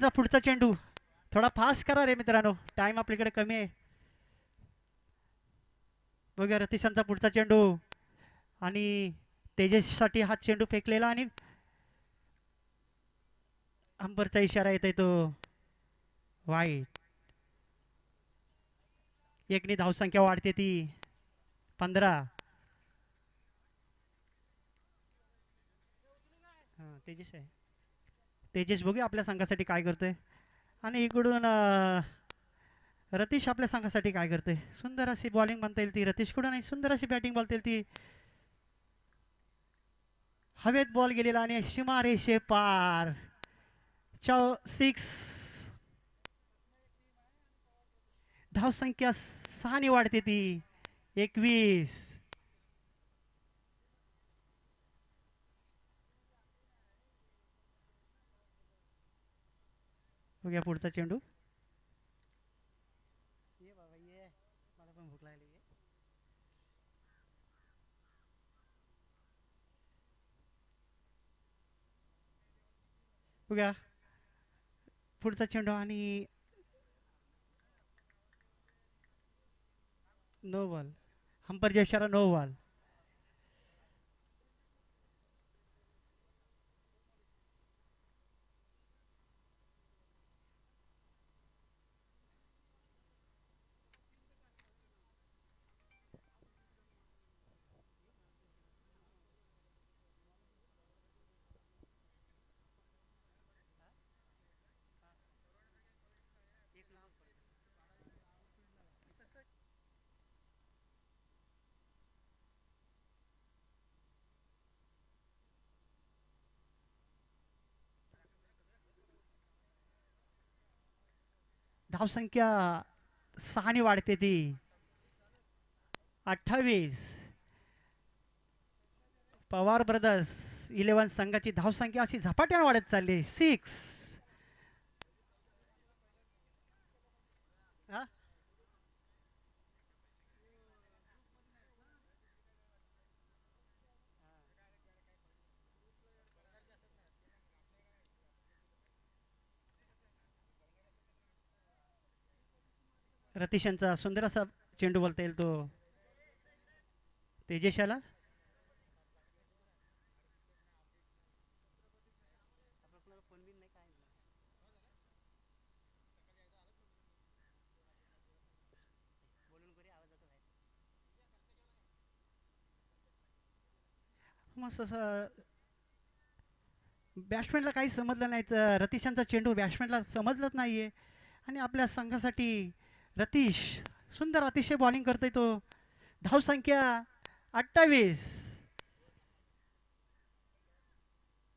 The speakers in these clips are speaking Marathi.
जा पुढचा चेंडू. थोडा फास्ट करा रे मित्रांनो. टाइम आपल्याकडे कमी आहे. बघा रतीशांचा पुढचा चेंडू. आणि तेजससाठी हा चेंडू फेकलेला आणि अंबरचा इशारा येत आहे तो. वाईट एकनी धावसंख्या वाढते ती. पंधरा. तेजस आहे. तेजेश बघूया आपल्या संघासाठी काय करते आणि इकडून रतीश आपल्या संघासाठी काय करते सुंदर अशी बॉलिंग म्हणता येईल ती. रतीशकडून आणि सुंदर अशी बॅटिंग बोलता येईल ती. हवेत बॉल गेलेला आणि सीमा रेषे पार. चौ सिक्स धावसंख्या सहाने वाढते ती. एकवीस. बघूया पुढचा चेंडू ये बाबा ये मला पण भूक लागली ये. बघूया पुढचा चेंडू आणि नो बॉल हंपरच्या इशारा नो बॉल धावसंख्या सहाने वाढते ती. अठ्ठावीस. पवार ब्रदर्स इलेव्हन संघाची धावसंख्या अशी झपाट्याने वाढत चालली सिक्स रतीशांचा सुंदर असा चेंडू बोलता येईल तो. तेजशाला मस्त असं बॅट्समॅनला काही समजलं नाही. तर रतीशांचा चेंडू बॅट्समॅनला समजलंच नाही आहे आणि आपल्या संघासाठी रतीश सुंदर अतिशय बॉलिंग करतोय तो. धावसंख्या अठ्ठावीस.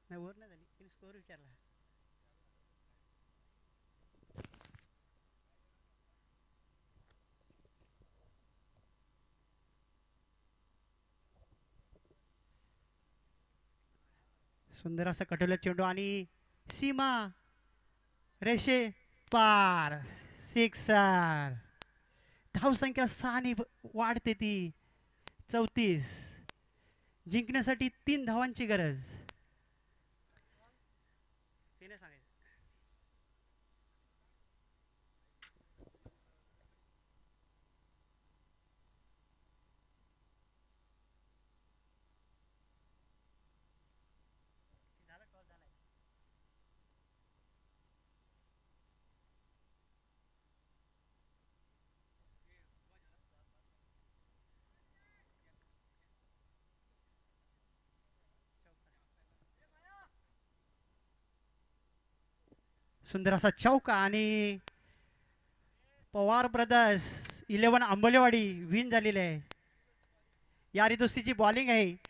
नाही वर नाही झाली. तिने स्कोअर विचारला. सुंदर असा कटोला चेंडू आणि सीमा रेषे पार सिक्सर. धावसंख्या सहाने वाढते ती. चौतीस. जिंकण्यासाठी तीन धावांची गरज. सुंदर असा चौका आणि Pawar brothers eleven Ambolewadi win झालेले आहे. या रिदुस्तीची बॉलिंग आहे.